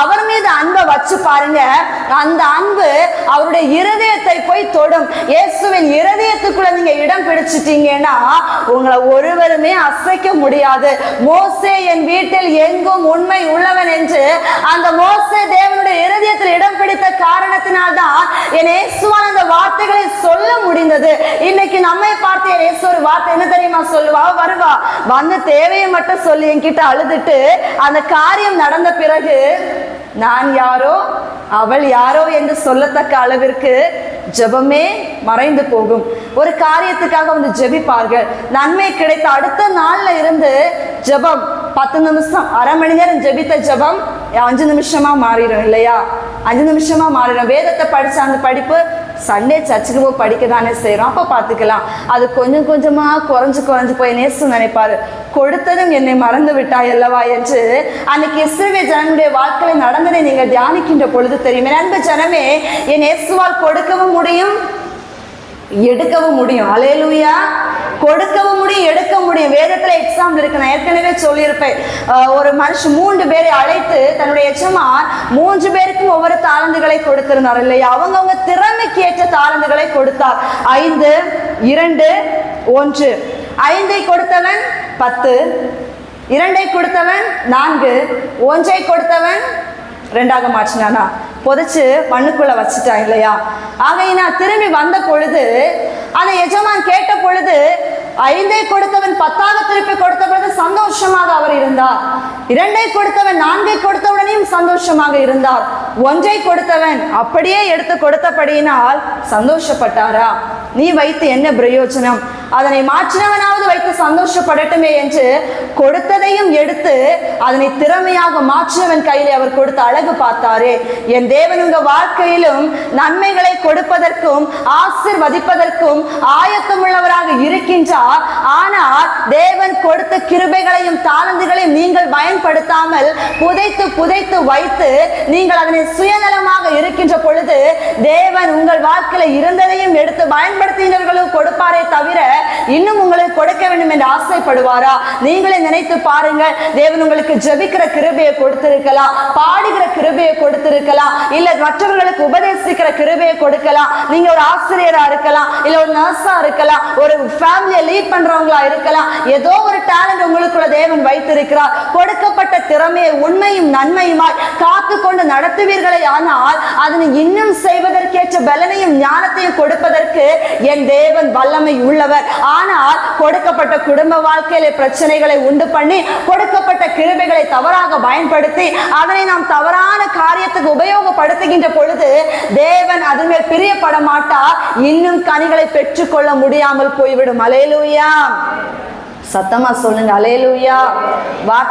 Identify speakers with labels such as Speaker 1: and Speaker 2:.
Speaker 1: அவர் மீது அன்பை வச்சு பாருங்க. அந்த அன்பு அவருடைய இருதயத்தை போய் தொடும். இயேசுவின் இருதயத்துக்குள்ள நீங்க இடம் பிடிச்சிட்டீங்கன்னா உங்களை ஒருவருமே அசைக்க முடியாது. மோசே என் வீட்டில் எங்கும் உண்மை உள்ளவன் என்று அந்த மோசே தேவனுடைய இருதயத்தில் இடம் பிடித்த காரணத்தினால்தான் என் இயேசுவான் அந்த வார்த்தைகளை சொல்ல முடிந்தது. இன்னைக்கு நம்மை பார்த்து என் இயேசு ஒரு வார்த்தை என்ன தெரியுமா சொல்லுவா? வருவா. வந்து தேவையை மட்டும் சொல்லி என்கிட்ட அழுதுட்டு அந்த காரியம் நடந்த பிறகு நான் யாரோ அவள் யாரோ என்று சொல்லத்தக்க அளவிற்கு ஜெபமே மறைந்து போகும். ஒரு காரியத்துக்காக வந்து ஜெபிப்பார்கள். நன்மை கிடைத்த அடுத்த நாள்ல இருந்து ஜெபம் பத்து நிமிஷம் அரை மணி நேரம் ஜெபித்த ஜெபம் அஞ்சு நிமிஷமா மாறிடும் இல்லையா? அஞ்சு நிமிஷமா மாறிடும். வேதத்தை படிச்ச அந்த படிப்பு சண்டே சர்ச்சுக்கு போய் படிக்க தானே செய்கிறோம் அப்போ பார்த்துக்கலாம். அது கொஞ்சம் கொஞ்சமாக குறைஞ்சு குறைஞ்சு போய் நேசம் நினைப்பார். கொடுத்ததும் என்னை மறந்து விட்டாய் அல்லவா என்று அன்னைக்கு இஸ்ரவேல் ஜனனுடைய வாழ்க்கையில் நடந்ததை நீங்கள் தியானிக்கின்ற பொழுது தெரியும். அன்பு ஜனமே என் இயேசுவால் கொடுக்கவும் முடியும் எடுக்கவும் முடியும். அலேலுயா கொடுக்கவும் முடியும் எடுக்க முடியும். வேதத்துல எக்ஸாம் இருக்கு. நான் ஏற்கனவே சொல்லியிருப்பேன். ஒரு மனுஷன் மூன்று பேரை அழைத்து தன்னுடைய எஜமான் மூன்று பேருக்கும் ஒவ்வொரு தாளந்துகளை கொடுத்திருந்தார். இல்லையா? அவங்கவுங்க திற அதற்கேற்ற தாளந்துகளை கொடுத்தார். ஐந்து இரண்டு ஒன்று. ஐந்தை கொடுத்தவன் பத்து இரண்டை கொடுத்தவன் நான்கு ஒன்றை கொடுத்தவன் ரெண்டாக மாற்றினானா? புதைச்சு மண்ணுக்குள்ள வச்சுட்டான் இல்லையா? ஆகையினா திரும்பி வந்த பொழுது அந்த எஜமான் கேட்ட பொழுது ஐந்தை கொடுத்தவன் பத்தாக திருப்பி கொடுத்த பொழுது சந்தோஷமாக அவர் இருந்தார். இரண்டை கொடுத்தவன் நான்கை கொடுத்தவுடனேயும் சந்தோஷமாக இருந்தார். ஒன்றை கொடுத்தவன் அப்படியே எடுத்து கொடுத்தபடியினால் சந்தோஷப்பட்டாரா? நீ வைத்து என்ன பிரயோஜனம்? அதனை மாற்றினவனாவது வைத்து சந்தோஷப்படட்டுமே என்று கொடுத்ததையும் எடுத்து அதனை திறமையாக மாற்றினவன் கையிலே அவர் கொடுத்த அழகு பார்த்தாரே. என் தேவன் உங்க வாழ்க்கையிலும் நன்மைகளை கொடுப்பதற்கும் ஆசிர்வதிப்பதற்கும் ஆயத்தமுள்ளவராக இருக்கின்றார். ஆனால் தேவன் கொடுத்த கிருபைகளையும் தாளந்துகளையும் நீங்கள் பயன்படுத்தாமல் புதைத்து புதைத்து வைத்து நீங்கள் அதனை சுயநலமாக இருக்கின்ற பொழுது தேவன் உங்கள் வாழ்க்கையில இருந்ததையும் எடுத்து பயன்படுத்தினர்களும் கொடுப்பாரே தவிர இன்னும் உங்களுக்கு கொடுக்க வேண்டும் என்று ஆசைப்படுவாரா? நீங்களே நினைத்து பாருங்க தேவன் உங்களுக்கு ஜெபிக்கிற கிருபையை கொடுத்திருக்கலாம் பாடுகிற கிருபையை இருக்கலாம். இல்ல மற்றவர்களுக்கு உபதேசிக்கிற கிருபையை கொடுக்கலாம். நீங்க ஒரு ஆசிரியரா இருக்கலாம். இல்ல ஒரு நர்ஸா இருக்கலாம். ஒரு ஃபேமிலியை லீட் பண்றவங்களா இருக்கலாம். ஏதோ ஒரு டேலண்ட் உங்களுக்குள்ள தேவன் வைத்திருக்கிறார். கொடுக்கப்பட்ட திறமையை உண்மையும் நன்மையுமாய் காத்து கொண்டு நடத்துவீர்களே. ஆனால் அதனை இன்னும் செய்வதற்கேற்ற பலனையும் ஞானத்தையும் கொடுப்பதற்கு என் தேவன் வல்லமை உள்ளவர். ஆனால் கொடுக்கப்பட்ட குடும்ப வாழ்க்கையில பிரச்சனைகளை உண்டு பண்ணி கொடுக்கப்பட்ட கிருபைகளை தவறாக பயன்படுத்தி அதனை நாம் தவறான காரியத்துக்கு உபயோகப்படுத்துகின்ற பொழுது தேவன் அது மேல் பிரியப்பட மாட்டார் இன்னும் கனிகளை பெற்றுக்கொள்ள முடியாமல் போய்விடும். அலேலூயா சத்தமா சொல்லுங்க. அலேலூயா